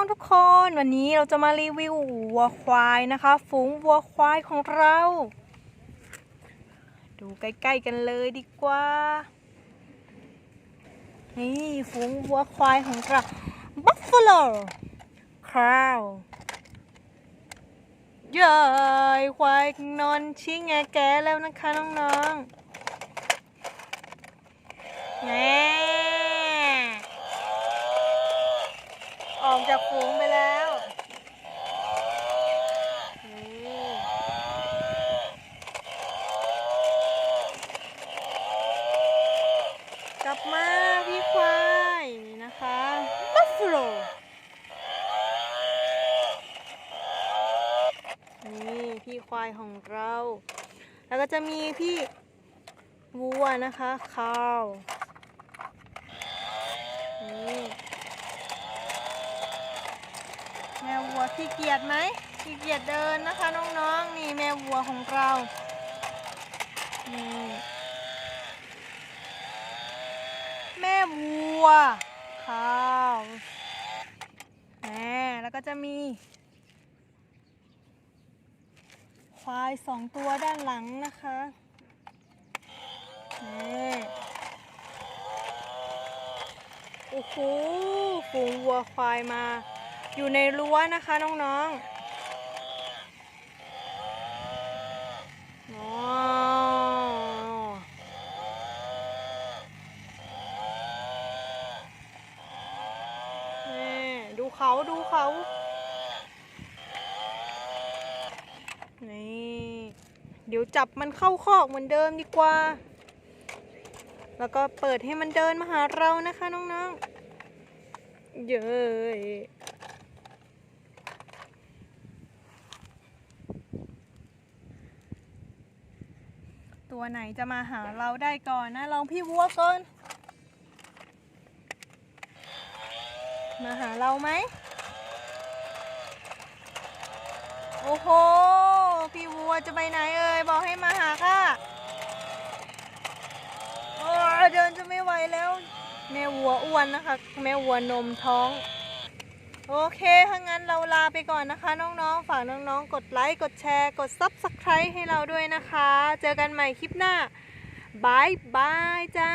องทุกคนวันนี้เราจะมารีวิววัวควายนะคะ ฝูงวัวควายของเรา ดูใกล้ๆกันเลยดีกว่า นี่ฝูงวัวควายของเรา Buffalo Crow เย้ยควายนอนชิงแงแกแล้วนะคะน้องๆแง่ ออกจากฝูงไปแล้วนี่กลับมาพี่ควายนี่นะคะ Buffalo นี่พี่ควายของเรา แล้วก็จะมีพี่วัวนะคะคาวนี่ แม่วัวขี้เกียจไหมขี้เกียจเดินนะคะน้องๆนี่แม่วัวของเรานี่แม่วัวข้าวแหมแล้วก็จะมี ควายสองตัวด้านหลังนะคะนี่โอ้โหฝูงวัวควายมา อยู่ในรั้วนะคะน้องๆอ๋อนี่ดูเขาดูเขานี่เดี๋ยวจับมันเข้าคอกเหมือนเดิมดีกว่า แล้วก็เปิดให้มันเดินมาหาเรานะคะน้องๆ เย้ ตัวไหนจะมาหาเราได้ก่อนนะ ลองพี่วัวก่อน มาหาเราไหม โอ้โห พี่วัวจะไปไหนเอ่ย บอกให้มาหาค่ะ โอ้เดินจะไม่ไหวแล้ว แม่วัวอ้วนนะคะ แม่วัวนมท้อง โอเคถ้างั้นเราลาไปก่อนนะคะ น้องๆ ฝากน้องๆ กดไลค์ กดแชร์ กด Subscribe ให้เราด้วยนะคะ เจอกันใหม่คลิปหน้าบายบายจ้า